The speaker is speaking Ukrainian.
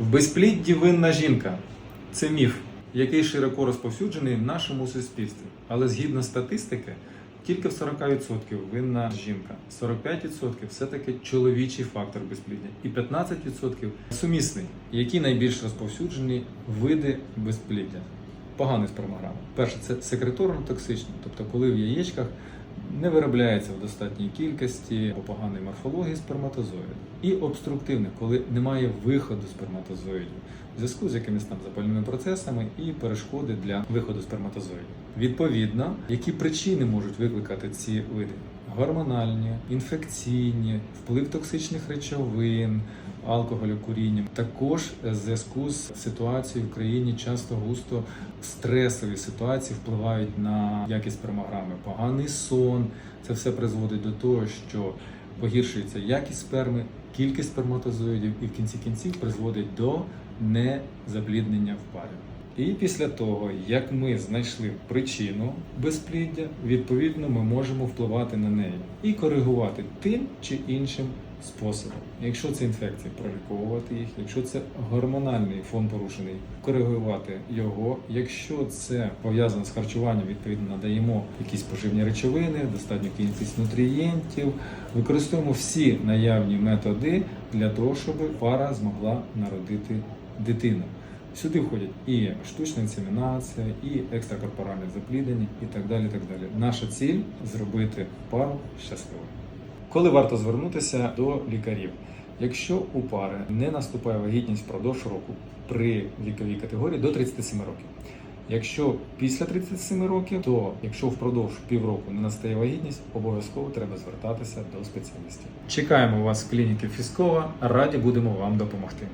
В безплідді винна жінка. Це міф, який широко розповсюджений в нашому суспільстві. Але згідно статистики, тільки в 40% винна жінка, 45% все-таки чоловічий фактор безпліддя, і 15% сумісний, які найбільш розповсюджені види безпліддя. Поганий спермограм. Перше, це секреторно токсичний, тобто коли в яєчках не виробляється в достатній кількості по поганої морфології сперматозоїду І обструктивне, коли немає виходу сперматозоїдів в зв'язку з якимись там запальними процесами і перешкоди для виходу сперматозоїдів. Відповідно, які причини можуть викликати ці види? Гормональні, інфекційні, вплив токсичних речовин, алкоголю, куріння. Також в зв'язку з ситуацією в країні часто густо стресові ситуації впливають на якість спермограми. Поганий сон. Це все призводить до того, що погіршується якість сперми, кількість сперматозоїдів і в кінці кінців призводить до незапліднення в парі. І після того, як ми знайшли причину безпліддя, відповідно ми можемо впливати на неї і коригувати тим чи іншим способом. Якщо це інфекції, проліковувати їх, якщо це гормональний фон порушений, коригувати його. Якщо це пов'язано з харчуванням, відповідно надаємо якісь поживні речовини, достатню кількість нутрієнтів, використовуємо всі наявні методи для того, щоб пара змогла народити дитину. Сюди входять і штучна інсемінація, і екстракорпоральне запліднення, і так далі. так далі. Наша ціль зробити пару щасливою. Коли варто звернутися до лікарів? Якщо у пари не наступає вагітність впродовж року при віковій категорії до 37 років. Якщо після 37 років, то якщо впродовж півроку не настає вагітність, обов'язково треба звертатися до спеціалістів. Чекаємо вас в клініки Фіскова. Раді будемо вам допомогти.